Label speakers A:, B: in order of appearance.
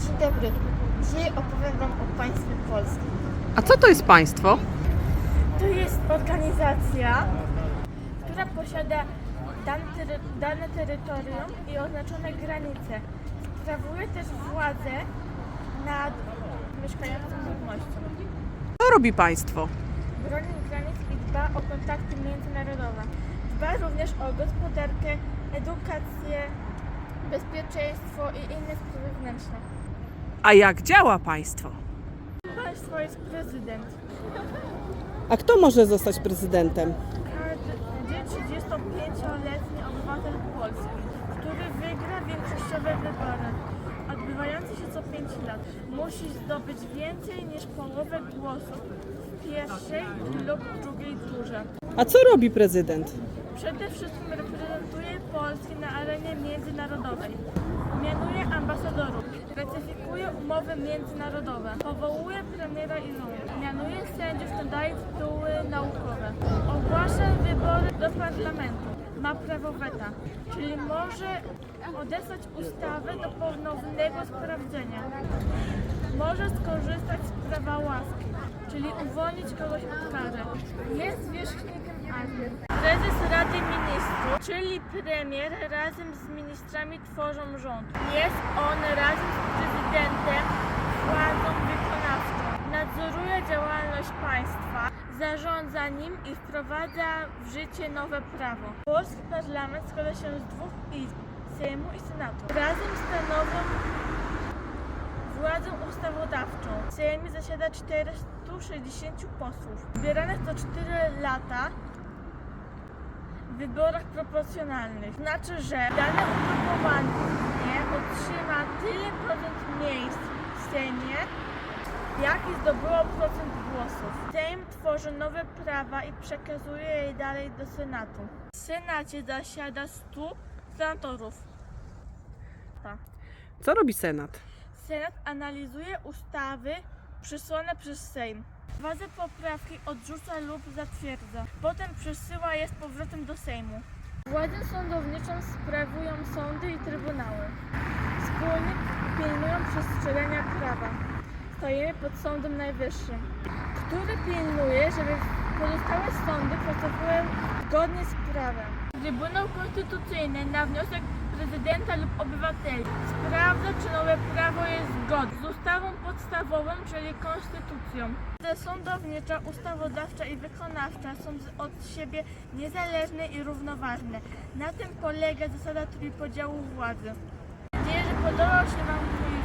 A: Dzień dobry. Dzisiaj opowiem Wam o państwie polskim.
B: A co to jest państwo?
A: To jest organizacja, która posiada dane, tery- dane terytorium i oznaczone granice. Sprawuje też władzę nad mieszkającą ludnością.
B: Co robi państwo?
A: Broni granic i dba o kontakty międzynarodowe. Dba również o gospodarkę, edukację, bezpieczeństwo i inne sprawy wewnętrzne.
B: A jak działa państwo?
A: Państwo jest prezydent.
B: A kto może zostać prezydentem?
A: Każdy 35-letni obywatel Polski, który wygra większościowe wybory, odbywające się co 5 lat, musi zdobyć więcej niż połowę głosów w pierwszej lub drugiej turze.
B: A co robi prezydent?
A: Przede wszystkim reprezentuje Polskę na arenie międzynarodowej. Mianuje ambasadorów, ratyfikuje umowy międzynarodowe, powołuje premiera i rząd, mianuje sędziów, nadaje tytuły naukowe, ogłasza wybory do parlamentu, ma prawo weta, czyli może odesłać ustawę do ponownego sprawdzenia. Może skorzystać z prawa łaski, czyli uwolnić kogoś od kary. Jest zwierzchnikiem armii. Prezes Rady Ministrów, czyli premier razem z ministrami tworzą rząd. Jest on razem z prezydentem władzą wykonawczą. Nadzoruje działalność państwa, zarządza nim i wprowadza w życie nowe prawo. Polski parlament składa się z dwóch izb, Sejmu i Senatu. Razem stanowią władzą ustawodawczą. W Sejmie zasiada 460 posłów. Wybieranych co 4 lata wyborach proporcjonalnych. Znaczy, że dane ugrupowanie otrzyma tyle procent miejsc w Sejmie, jaki zdobyło procent głosów. Sejm tworzy nowe prawa i przekazuje je dalej do Senatu. W Senacie zasiada 100 senatorów. Tak.
B: Co robi Senat?
A: Senat analizuje ustawy przysłane przez Sejm. Władze poprawki odrzuca lub zatwierdza. Potem przesyła je z powrotem do Sejmu. Władzę sądowniczą sprawują sądy i trybunały. Wspólnie pilnują przestrzegania prawa. Stajemy pod Sądem Najwyższym, który pilnuje, żeby pozostałe sądy pracowały zgodnie z prawem. Trybunał Konstytucyjny na wniosek prezydenta lub obywateli sprawdza, czy nowe prawo jest zgodne z ustawą podstawową, czyli konstytucją. Władze Sądownicza, ustawodawcza i wykonawcza są od siebie niezależne i równoważne. Na tym polega zasada trójpodziału władzy. Mam nadzieję, że podobał się Wam mój